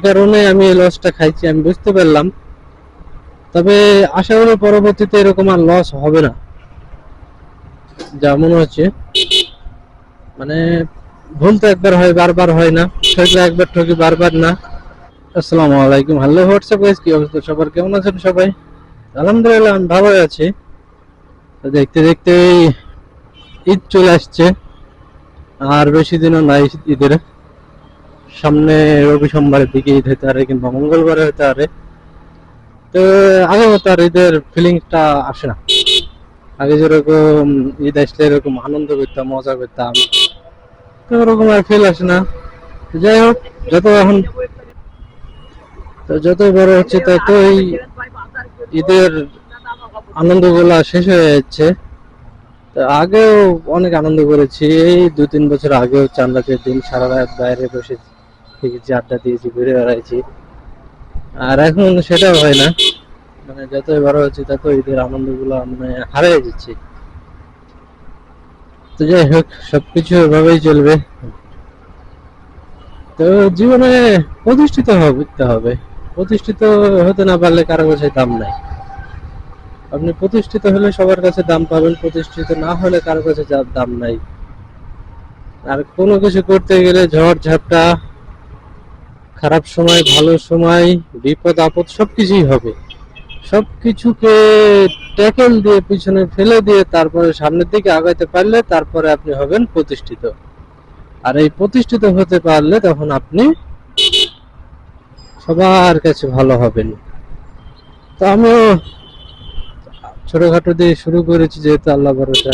কারণে আমি এই লসটা খাইছি, আমি বুঝতে পারলাম। তবে আশা করি পরবর্তীতে এরকম আর লস হবে না। যা মনে হচ্ছে। মানে ভুল তো একবার হয়, বারবার হয় না। ঠকলে একবার ঠকি, বারবার না। আসসালামু আলাইকুম। হ্যালো হোয়াটসঅ্যাপ গাইস কি অবস্থা? সবার কেমন আছেন সবাই? আলহামদুলিল্লাহ, আমি ভালো আছি। দেখতে দেখতে ঈদ চলে আসছে। আর বেশি দিনও নাই ঈদের। সামনে রবি সোমবারের দিকে ঈদ হতে পারে কিংবা মঙ্গলবারে হতে পারে। তো আগে মতো আর ঈদের ফিলিংসটা আসে না। আগে যেরকম ঈদ আসলে এরকম আনন্দ করতাম, মজা করতাম তো ওরকম আর ফিল আসে না। যাই হোক, যত এখন তো যত বড় হচ্ছে ততই ঈদের আনন্দগুলা শেষ হয়ে যাচ্ছে। তো আগেও অনেক আনন্দ করেছি। এই দু তিন বছর আগেও চান্দাকের দিন সারা রাত বাইরে বসে থেকেছি আড্ডা দিয়েছি ঘুরে বেড়াইছি। আর এখন সেটাও হয় না। মানে যতই বড় হচ্ছে তত ঈদের আনন্দগুলো মানে হারিয়ে যাচ্ছে। তো যাই হোক, সবকিছু এভাবেই চলবে। তো জীবনে প্রতিষ্ঠিত হতে হবে। প্রতিষ্ঠিত হতে না পারলে কারও কাছে দাম নাই। আপনি প্রতিষ্ঠিত হলে সবার কাছে দাম পাবেন, প্রতিষ্ঠিত না হলে কারও কাছে যা- দাম নাই। আর কোনো কিছু করতে গেলে ঝড় ঝাপটা খারাপ সময়, ভালো সময়, বিপদ, আপদ সবকিছুই হবে। সবকিছুকে ট্যাকেল দিয়ে, পিছনে ফেলে দিয়ে তারপরে সামনের দিকে আগাইতে পারলে তারপরে আপনি হবেন প্রতিষ্ঠিত। আর এই প্রতিষ্ঠিত হতে পারলে তখন আপনি সবার কাছে ভালো হবেন। তো আমিও ছোটখাটো দিয়ে শুরু করেছি, যেহেতু আল্লাহ ভরসা।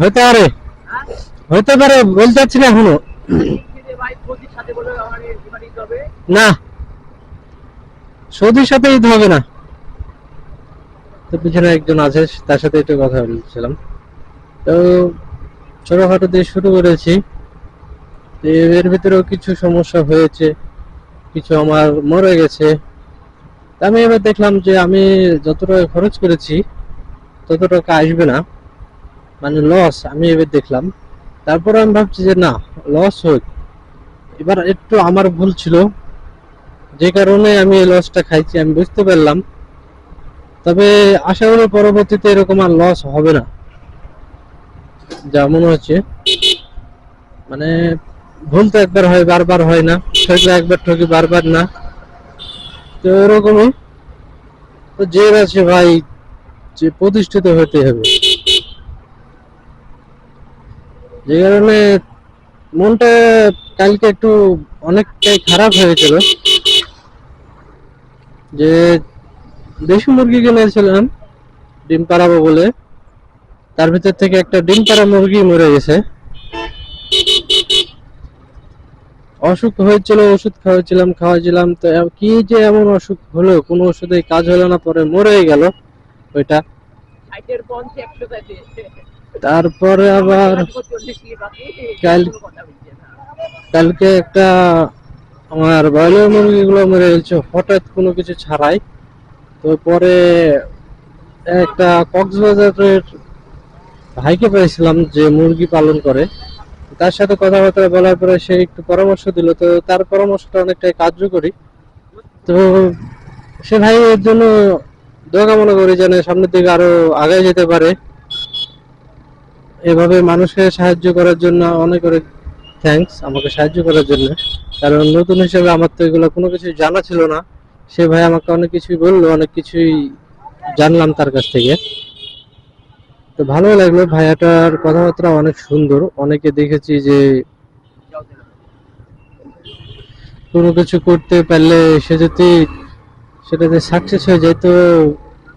হতে পারে। হতে পারে, বলতে পারছি না এখনও। না। সৌদির সাথে ঈদ হবে না। তো পিছনে একজন আছে, তার সাথে একটু কথা বলছিলাম। তো ছোটখাটো দিয়ে শুরু করেছি। এর ভিতরেও কিছু সমস্যা হয়েছে, কিছু আমার মরে গেছে। আমি এবার দেখলাম যে আমি যতটা খরচ করেছি তত টাকা আসবে না। মানে লস আমি এবার দেখলাম। তারপরে আমি ভাবছি যে না লস হোক। এবার একটু আমার ভুল ছিল। যে কারণে আমি এই লসটা খাইছি, আমি বুঝতে পারলাম। তবে আশা করি পরবর্তীতে এরকম আর লস হবে না। যা মনে হচ্ছে। মানে ভুল তো একবার হয়, বারবার হয় না। ঠকলে একবার ঠকি, বারবার না। তো এরকমই। তো যে আছে ভাই, যে প্রতিষ্ঠিত হতে হবে। যে কারণে মনটা কালকে একটু অনেকটাই খারাপ হয়েছিল। যে দেশি মুরগি কিনেছিলাম, ডিম পাড়াবো বলে। তার ভিতর থেকে একটা ডিম পাড়া মুরগি মরে গেছে। অসুখ হয়েছিল, ওষুধ খাওয়াছিলাম খাওয়াছিলাম তো কি যে এমন অসুখ হলো, কোনো ওষুধে কাজ হলো না, পরে মরে গেল ওইটা। তারপরে আবার কাল- কালকে একটা আমার ব্রয়লার মুরগিগুলো মরে গেছে হঠাৎ কোনো কিছু ছাড়াই। তো পরে একটা কক্সবাজারের ভাইকে পেয়েছিলাম যে মুরগি পালন করে। তার সাথে কথাবার্তা বলার পরে সে একটু পরামর্শ দিল, তো তার পরামর্শটা অনেকটাই কার্যকরী। তো সে ভাই এর জন্য দোয়া কামনা করি যেন সামনের দিকে আরও আগে যেতে পারে। এভাবে মানুষকে সাহায্য করার জন্য অনেক অনেক থ্যাঙ্কস আমাকে সাহায্য করার জন্য। কারণ নতুন হিসেবে আমার তো এগুলো কোনো কিছু জানা ছিল না। সে ভাই আমাকে অনেক কিছুই বলল, অনেক কিছুই জানলাম তার কাছ থেকে। তো ভালো লাগল, ভাইয়াটার কথাবার্তা অনেক সুন্দর। অনেকে দেখেছি যে কোনো কিছু করতে পারলে সে যদি সেটাতে সাকসেস হয়ে যায়, তো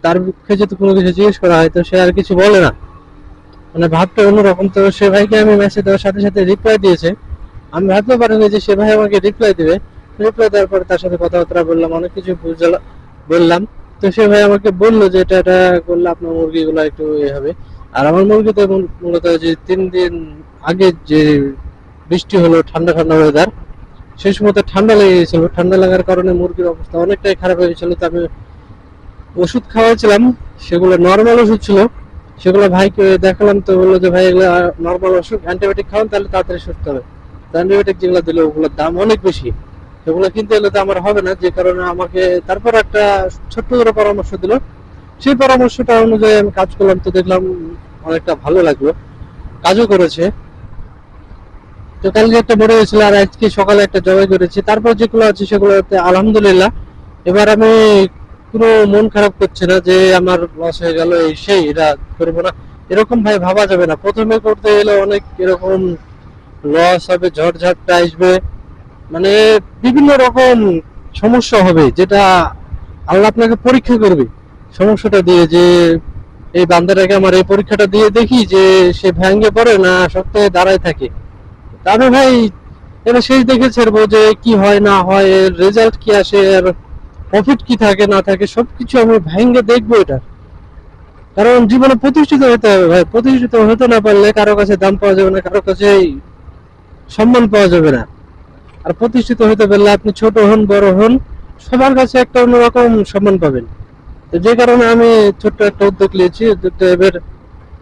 তার মুখে যদি কোনো কিছু জিজ্ঞেস করা হয়, তো সে আর কিছু বলে না। মানে ভাবটা অন্যরকম। তো সে ভাইকে আমি মেসেজ দেওয়ার সাথে সাথে রিপ্লাই দিয়েছে। আমি ভাবতে পারিনি যে সে ভাই আমাকে রিপ্লাই দেবে। রিপ্লাই দেওয়ার পরে তার সাথে কথাবার্তা বললাম, অনেক কিছু বললাম। তো সে ভাই আমাকে বলল যে এটা এটা করলে আপনার মুরগিগুলো একটু ইয়ে হবে। আর আমার মুরগি তো মূলত যে তিন দিন আগে যে বৃষ্টি হলো, ঠান্ডা ঠান্ডা ওয়েদার সেই সময় ঠান্ডা লেগে গেছিল। ঠান্ডা লাগার কারণে মুরগির অবস্থা অনেকটাই খারাপ হয়ে গেছিল। তো আমি ওষুধ খাওয়াছিলাম সেগুলো নর্মাল ওষুধ ছিল। সেগুলো ভাইকে দেখালাম তো বলল যে, ভাই, এগুলো নর্মাল অসুখ অ্যান্টিবায়োটিক খাওয়ান, তাহলে তাড়াতাড়ি সুস্থ হবে। অ্যান্টিবায়োটিক যেগুলো দিলে, ওগুলোর দাম অনেক বেশি। সেগুলো কিনতে গেলে তো আমার হবে না, যে কারণে আমাকে তারপর একটা ছোট্ট করে পরামর্শ দিল। সেই পরামর্শটা অনুযায়ী আমি কাজ করলাম, তো দেখলাম অনেকটা ভালো লাগল। কাজও করেছে। তো কালকে একটা মরে গেছিল আর আজকে সকালে একটা জবাই করেছি। তারপর যেগুলো আছে সেগুলোতে আলহামদুলিল্লাহ। এবার আমি কোনো মন খারাপ করছে না যে আমার লস হয়ে গেল, এই সেই, এটা করব না। এরকম ভাই ভাবা যাবে না। প্রথমে করতে গেলে অনেক এরকম লস হবে ঝড়ঝাপটা আসবে। মানে বিভিন্ন রকম সমস্যা হবে, যেটা আল্লাহ আপনাকে পরীক্ষা করবে। সমস্যাটা দিয়ে যে এই বান্দাটাকে আমার এই পরীক্ষাটা দিয়ে দেখি যে সে ভেঙে পড়ে না সপ্তাহে দাঁড়ায় থাকে। তা আমি ভাই, এবার শেষ দেখে যে কি হয়, না হয়, এর রেজাল্ট কি আসে এর প্রফিট কি থাকে, না থাকে, সবকিছু আমি ভেঙে দেখব এটা। কারণ জীবনে প্রতিষ্ঠিত হতে হবে ভাই, প্রতিষ্ঠিত হতে না পারলে কারও কাছে দাম পাওয়া যাবে না, কারও কাছে সম্মান পাওয়া যাবে না। আর প্রতিষ্ঠিত হতে পারলে আপনি ছোট হন, বড় হন, সবার কাছে একটা অন্যরকম সম্মান পাবেন। তো যে কারণে আমি ছোট্ট একটা উদ্যোগ নিয়েছি, উদ্যোগটা এবার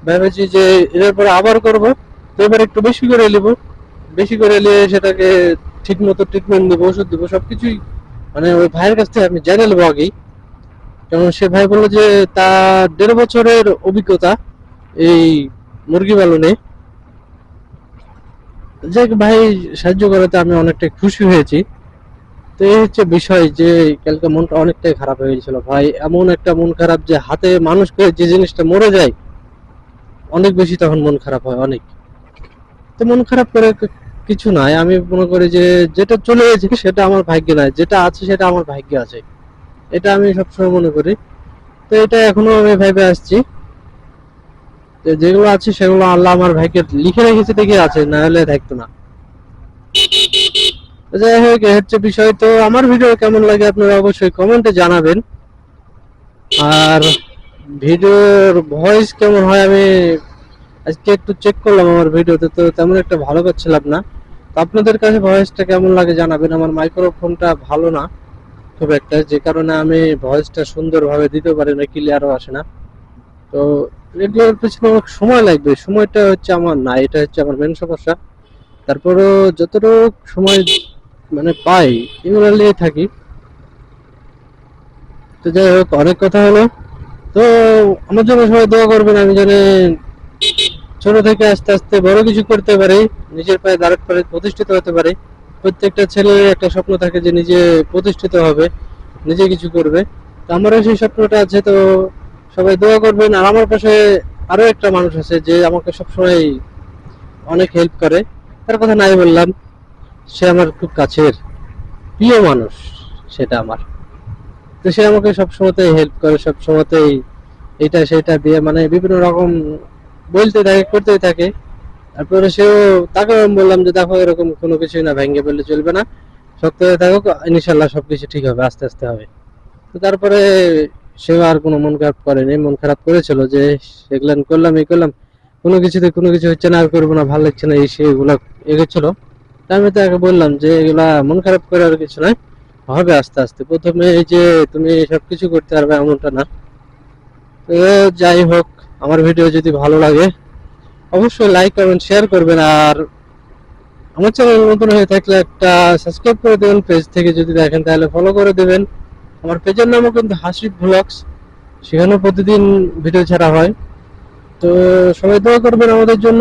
ভেবেছি যে এর পরে আবার করব। তো এবার একটু বেশি করে নিব, বেশি করে নিয়ে সেটাকে ঠিক মতো ট্রিটমেন্ট দেবো, ওষুধ দিব, সবকিছুই মানে ওই ভাইয়ের কাছ থেকে আমি জেনে নেব আগেই। কারণ সে ভাই বলল যে, তার দেড় বছরের অভিজ্ঞতা এই মুরগি পালনে। যাক ভাই, সাহায্য করাতে আমি অনেকটাই খুশি হয়েছি। তো এই হচ্ছে বিষয় যে, কালকে মনটা অনেকটাই খারাপ হয়ে গেছিল ভাই। এমন একটা মন খারাপ যে, হাতে মানুষ করে যে জিনিসটা মরে যায়, অনেক বেশি তখন মন খারাপ হয়, অনেক। তো মন খারাপ করে কিছু নাই। আমি মনে করি যে যেটা চলে গেছে সেটা আমার ভাগ্যে নাই। যেটা আছে সেটা আমার ভাগ্যে আছে। এটা আমি সবসময় মনে করি। তো এটা এখনও আমি ভেবে আসছি। যেগুলো আছে সেগুলো আল্লাহ আমার ভাগ্যে লিখে রেখেছে দেখে আছে, না হলে থাকতো না। যাই হোক হচ্ছে বিষয়। তো আমার ভিডিও কেমন লাগে আপনারা অবশ্যই কমেন্টে জানাবেন। আর ভিডিওর ভয়েস কেমন হয় আমি আজকে একটু চেক করলাম আমার ভিডিওতে, তো তেমন একটা ভালো পাচ্ছিলাম না। আপনাদের কাছে ভয়েসটা কেমন লাগে জানাবেন? আমার মাইক্রোফোনটা ভালো না। খুব একটা, যে কারণে আমি ভয়েসটা সুন্দরভাবে দিতে পারি না ক্লিয়ারও আসে না। তো এগুলোর পিছনে অনেক সময় লাগবে। সময়টা হচ্ছে আমার না, এটা হচ্ছে আমার মেন সমস্যা। তারপরও যতটুকু সময় মানে পাই এগুলো নিয়ে থাকি। তো যাই হোক, অনেক কথা হলো। তো আমার জন্য সবাই দোয়া করবেন, আমি জানি ছোট থেকে আস্তে আস্তে বড় কিছু করতে পারে, নিজের পায়ে দাঁড়াতে পারে, প্রতিষ্ঠিত হতে পারে। প্রত্যেকটা ছেলের একটা স্বপ্ন থাকে যে নিজে প্রতিষ্ঠিত হবে, নিজে কিছু করবে। তো আমারও সেই স্বপ্নটা আছে, তো সবাই দোয়া করবেন। আর আমার পাশে আরও একটা মানুষ আছে যে আমাকে সবসময় অনেক হেল্প করে। তার কথা নাই বললাম, সে আমার খুব কাছের। প্রিয় মানুষ, সেটা আমার। তো সে আমাকে সবসময়তেই হেল্প করে, সবসময়তেই এটা সেটা দিয়ে মানে বিভিন্ন রকম বলতে থাকে, করতেই থাকে। তারপরে সেও তাকে বললাম যে, দেখো, এরকম কোনো কিছুই না, ভেঙে ফেললে চলবে না। শক্ত হয়ে থাকুক, ইনশাল্লাহ সবকিছু ঠিক হবে, আস্তে আস্তে হবে। তো তারপরে সেও আর কোনো মন খারাপ করেনি। মন খারাপ করেছিল যে, এগুলো করলাম, এই করলাম। কোনো কিছুতে কোনো কিছু হচ্ছে না, আর করব না, ভালো লাগছে না, এই সে এগুলো এগোচ্ছিল। তা আমি তাকে বললাম যে, এগুলা মন খারাপ করে আর কিছু নয় হবে আস্তে আস্তে। প্রথমে এই যে, তুমি সবকিছু করতে পারবে এমনটা না। তো যাই হোক আমার ভিডিও যদি ভালো লাগে, অবশ্যই লাইক করবেন শেয়ার করবেন। আর আমার চ্যানেল নতুন হয়ে থাকলে একটা সাবস্ক্রাইব করে দেবেন পেজ থেকে যদি দেখেন, তাহলে ফলো করে দেবেন। আমার পেজের নামও কিন্তু হাসিফ ব্লগস সেখানেও প্রতিদিন ভিডিও ছাড়া হয়। তো সবাই দোয়া করবেন আমাদের জন্য।